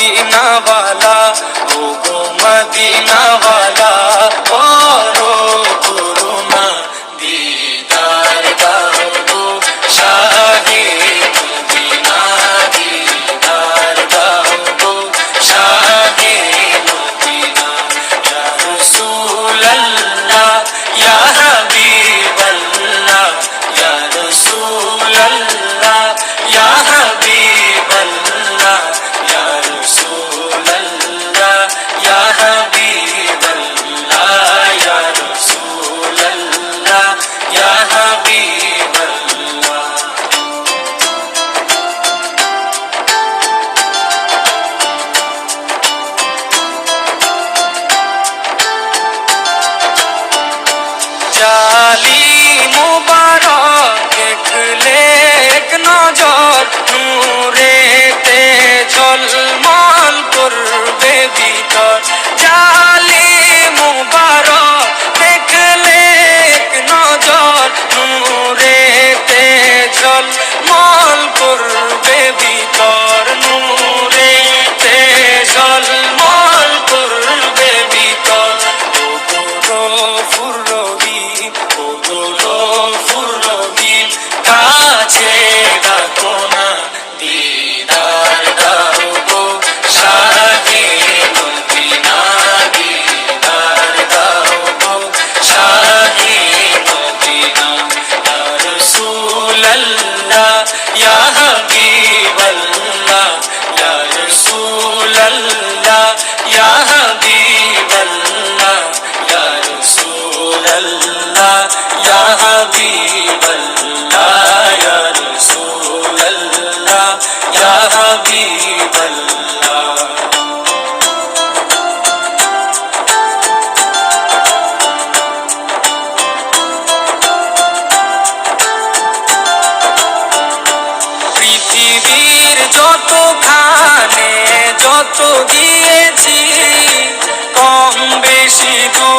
মদিনাওয়ালা পৃথিবীর যত গিয়েছি কম বেশি পেয়েছি